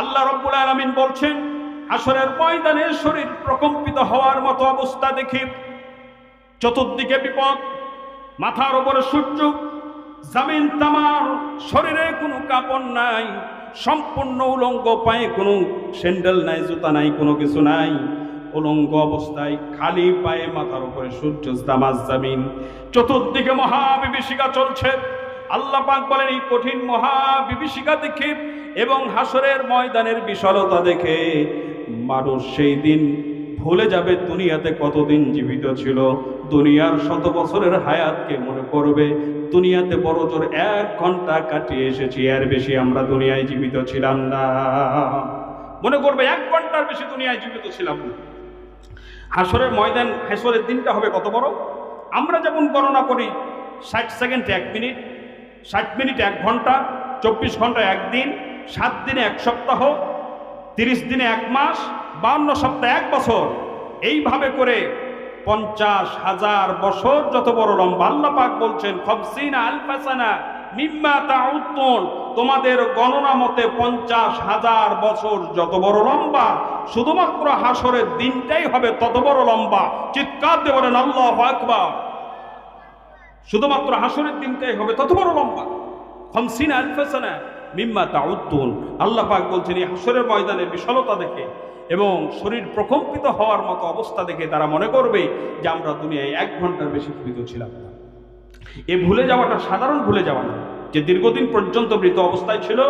আল্লাহ রব্বুল আলমিন বলছেন আসরের ময়দানে শরীর প্রকম্পিত হওয়ার মতো অবস্থা দেখি। চতুর্দিকে বিপদ, মাথার ওপরে সূর্য, জামিন তামার শরীরে কোনো কাপড় নাই, সম্পূর্ণ উলঙ্গ পায়ে কোনো স্যান্ডেল নাই, জুতা নাই, কোনো কিছু নাই। উলঙ্গ অবস্থায় খালি পায়ে মাথার উপরে সূর্য তামাজ জামিন। চতুর্দিকে মহাবিভীষিকা চলছে। আল্লাহ পাক বলেন, এই কঠিন মহাবিভীষিকা দেখে এবং হাসরের ময়দানের বিশালতা দেখে মানুষ সেই দিন ভুলে যাবে দুনিয়াতে কতদিন জীবিত ছিল। দুনিয়ার শত বছরের হায়াতকে মনে করবে দুনিয়াতে বড় জোর এক ঘণ্টা কাটিয়ে এসেছি, এর বেশি আমরা দুনিয়ায় জীবিত ছিলাম না। মনে করবে, এক ঘণ্টার বেশি দুনিয়ায় জীবিত ছিলাম না। হাসরের ময়দান, হাসরের দিনটা হবে কত বড়? আমরা যেমন গণনা করি, ষাট সেকেন্ড, এক মিনিট। ষাট মিনিট, এক ঘণ্টা, চব্বিশ ঘণ্টা একদিন, সাত দিনে এক সপ্তাহ, তিরিশ দিনে এক মাস বান্ন সপ্তাহে এক বছর। এইভাবে করে পঞ্চাশ হাজার বছর যত বড় লম্বা আল্লাহ বলছেন, খবসিনা আলফাসানা মিম্মা তাউত্তন তোমাদের গণনা মতে পঞ্চাশ হাজার বছর যত বড় লম্বা, শুধুমাত্র হাসরের দিনটাই হবে তত বড় লম্বা। চিৎকার দিয়ে বলেন, আল্লাহ আকবার। শুধুমাত্র হাসরের দিনটাই হবে, তত বড় লম্বা। খমসিন আলফাসানা মিম্মা আল্লাহ পাক বলছেন, এই হাসরের ময়দানের বিশালতা দেখে এবং শরীর প্রকম্পিত হওয়ার মতো অবস্থা দেখে তারা মনে করবে যে আমরা দুনিয়ায় এক ঘণ্টার বেশি জীবিত ছিলাম এ ভুলে যাওয়াটা সাধারণ ভুলে যাওয়া না। যে দীর্ঘদিন পর্যন্ত মৃত অবস্থায় ছিল,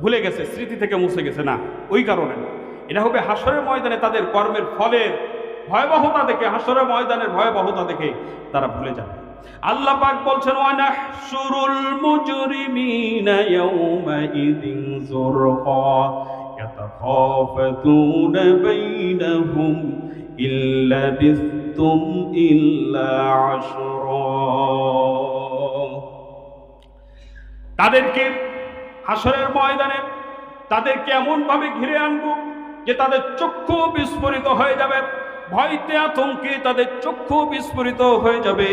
ভুলে গেছে, স্মৃতি থেকে মুছে গেছে, না, ওই কারণে এটা হবে হাসরের ময়দানে তাদের কর্মের ফলের ভয়াবহতা দেখে, হাসরের ময়দানের ভয়াবহতা দেখে তারা ভুলে যাবে। আল্লাহ পাক বলছেন, ওয়ানাহশুরুল মুজরিমিনা ইয়াউমাইযিন যুরকা, ইয়াতাখাফাতুনা বাইনাহুম ইল্লা বিস্তুম ইল্লা আশরা. তাদেরকে হাসরের ময়দানে তাদেরকে এমনভাবে ঘিরে আনব যে তাদের চক্ষু বিস্ফোরিত হয়ে যাবে। ভয়তে আতঙ্কে তাদের চক্ষু বিস্ফোরিত হয়ে যাবে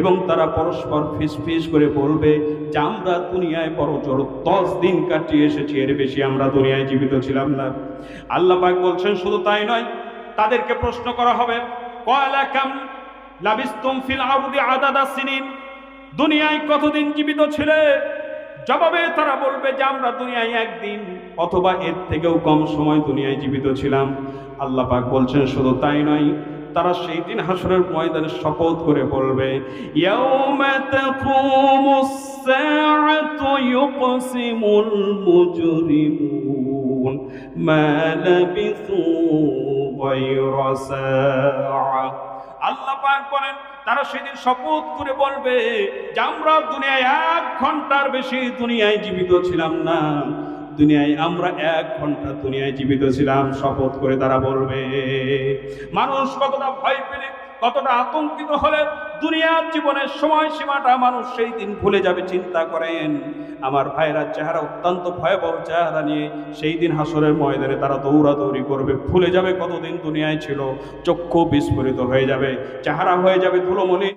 এবং তারা পরস্পর ফিস ফিস করে বলবে যে, আমরা দুনিয়ায় বড় জোর দশ দিন কাটিয়ে এসেছি, এর বেশি আমরা দুনিয়ায় জীবিত ছিলাম না। আল্লাহ পাক বলছেন, শুধু তাই নয়, তাদেরকে প্রশ্ন করা হবে, কয়লা ফিল আরদি আদাদা সিনিন? দুনিয়ায় কতদিন জীবিত ছিলে? জবাবে তারা বলবে যে আমরা দুনিয়ায় একদিন অথবা এর থেকেও কম সময় দুনিয়ায় জীবিত ছিলাম। আল্লাহ পাক বলছেন, শুধু তাই নয়, তারা সেই দিন হাসরের ময়দানে শপথ করে বলবে আল্লাহ পাক বলেন, তারা সেদিন শপথ করে বলবে যে আমরা দুনিয়ায় ঘণ্টার বেশি দুনিয়ায় জীবিত ছিলাম না। দুনিয়ায় আমরা এক ঘণ্টা দুনিয়ায় জীবিত ছিলাম, শপথ করে তারা বলবে, মানুষ কতটা ভয় পেলে, কতটা আতঙ্কিত হলে দুনিয়ার জীবনের সময় সীমাটা মানুষ সেই দিন ভুলে যাবে, চিন্তা করেন। আমার ভাইরা চেহারা অত্যন্ত ভয়াবহ চেহারা নিয়ে সেই দিন হাসরের ময়দানে তারা দৌড়াদৌড়ি করবে। ভুলে যাবে কতদিন দুনিয়ায় ছিল, চক্ষু বিস্ফোরিত হয়ে যাবে, চেহারা হয়ে যাবে ধুলোমণি